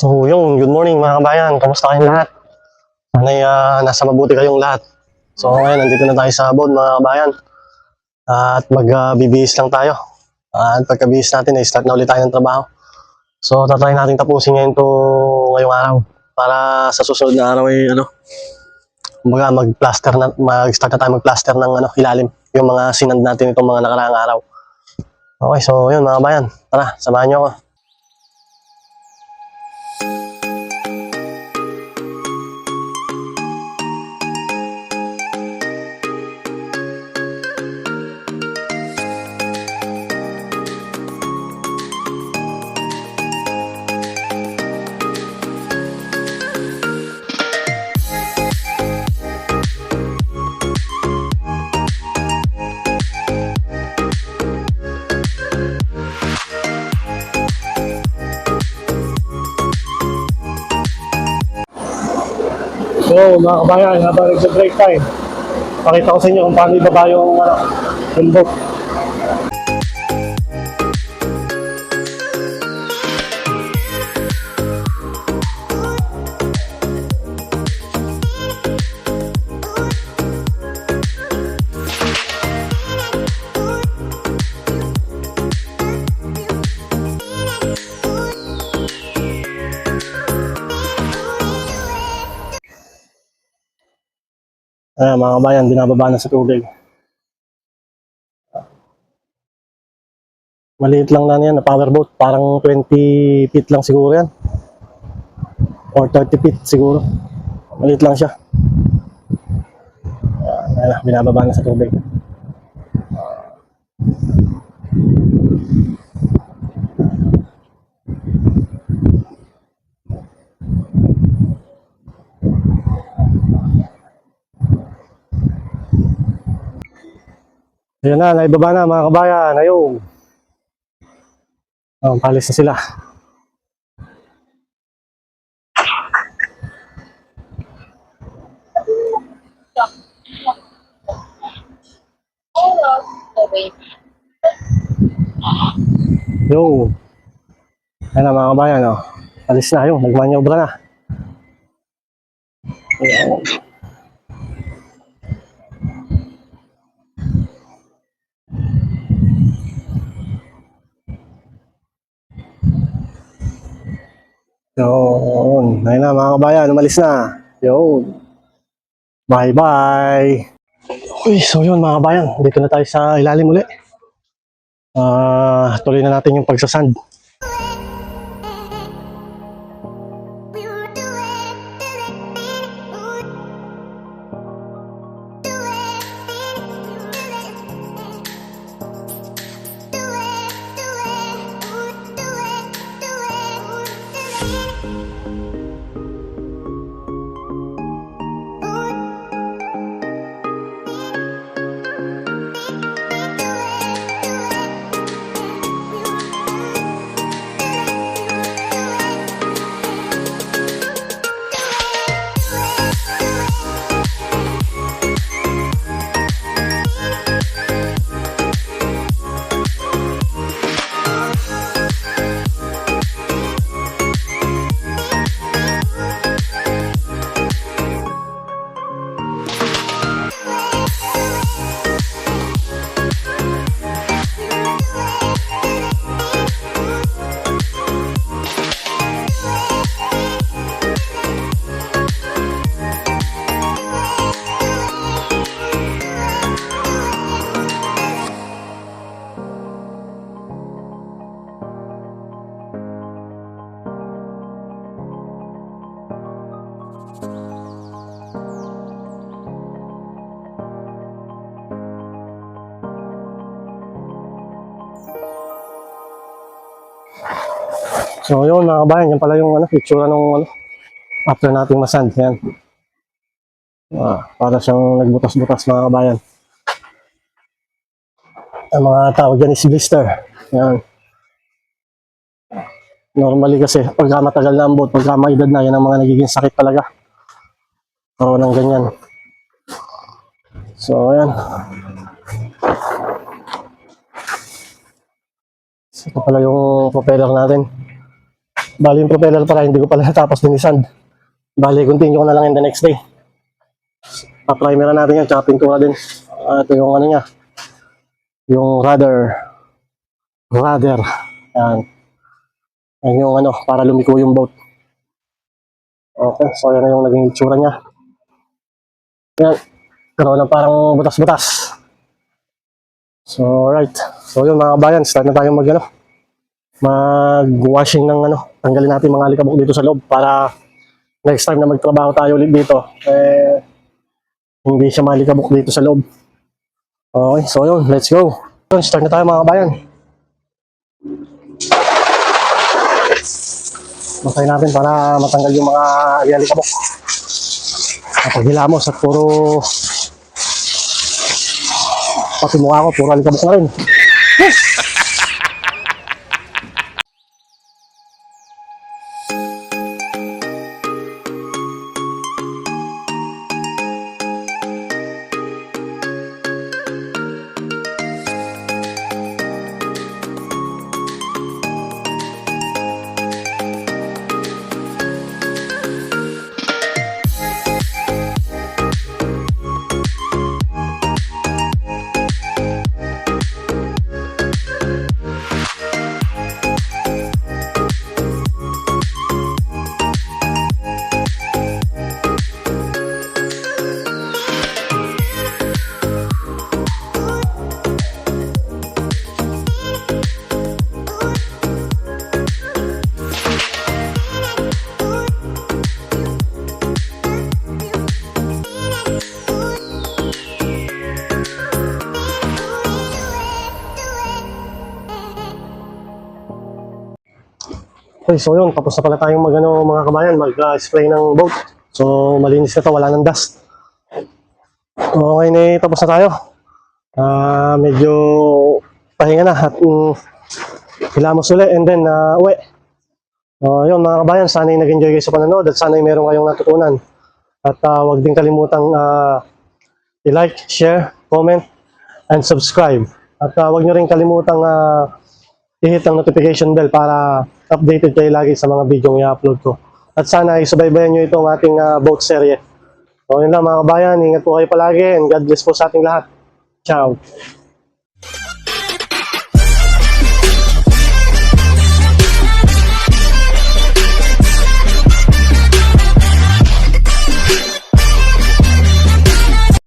So yung good morning mga kabayan, kamusta kayong lahat? Sana'y ah, nasa mabuti kayong lahat. So ngayon, nandito na tayo sa abod mga kabayan. at magbibihis lang tayo. at pagkabihis natin, ay start na ulit tayo ng trabaho. So tatry natin tapusin ngayon to ngayong araw. Para sa susunod na araw ay ano, kumbaga mag-plaster na, mag-start na tayo mag-plaster ng ano, ilalim. Yung mga sinand natin itong mga nakaraang araw. Okay, so yun mga kabayan. Tara, samahan niyo ako. So, mga kabayan, habang nagsa-break time, pakita ko sa inyo kung paano ibaba yung, ano, yung boat. Ayan, mga kabayan, binababa na sa tubig. Maliit lang na yan, na powerboat. Parang 20 feet lang siguro yan. Or 30 feet siguro. Maliit lang siya. Ayan, ayan, binababa na sa tubig. Ayan na, naibaba na mga kabayan. Ayun. Oh, palis na sila. Yo. Ayan na mga kabayan. Oh. Palis na. Ayun, nagmanyobra na. Ayan. Yun. Ayun na mga kabayan, umalis na. Yun. Bye-bye. Uy, so yun mga kabayan, dito na tayo sa ilalim uli. Ah, tuloy na natin yung pagsasand. So yun mga kabayan, yan pala yung ano, itsura nung ano, after nating masand. Yan. Ah, para siyang nagbutas-butas mga kabayan. Ang mga tawag yan is blister. Yan. Normally kasi, pagka matagal na ang boat, pagka may edad na, yan ang mga nagiging sakit talaga. Oo, ng ganyan. So, ayan. So, ito pala yung propeller natin. Bali yung propeller para hindi ko pala natapos linisan. Bali, continue ko na lang in the next day. Pa-primer na natin yan, tsaka pintura din. Ah, ito yung ano niya. Yung rudder. Rudder. Yan. Yan yung ano, para lumiko yung boat. Okay, so yan na yung naging itsura niya. Yan. Karoon ng parang butas-butas. So, right. So, yun mga kabayan, start na tayo mag, ano, mag-washing ng, ano, tanggalin natin mga alikabok dito sa loob para next time na magtrabaho tayo ulit dito, eh, hindi siya malikabok dito sa loob. Okay, so yun, let's go. Start na tayo mga kabayan. Matay natin para matanggal yung mga alikabok. Kapag hilamos at puro pati mukha ko, puro alikabok na rin. Okay, so yun, tapos na pala tayong mag, ano, mga kabayan, mag-spray ng boat. So, malinis na to, wala nang dust. Okay na, tapos na tayo. Ah, medyo pahinga na at um, hilamos ulit and then uh, uwi. So, yun mga kabayan, sana yung nag-enjoy kayo sa panonood at sana yung meron kayong natutunan. At uh, huwag din kalimutang uh, i-like, share, comment, and subscribe. At uh, huwag nyo rin kalimutang uh, i-hit ang notification bell para updated kayo lagi sa mga video i-upload ko. At sana isubaybayan nyo itong ating ah, boat serye. So yun lang mga kabayan, ingat po kayo palagi and God bless po sa ating lahat. Ciao!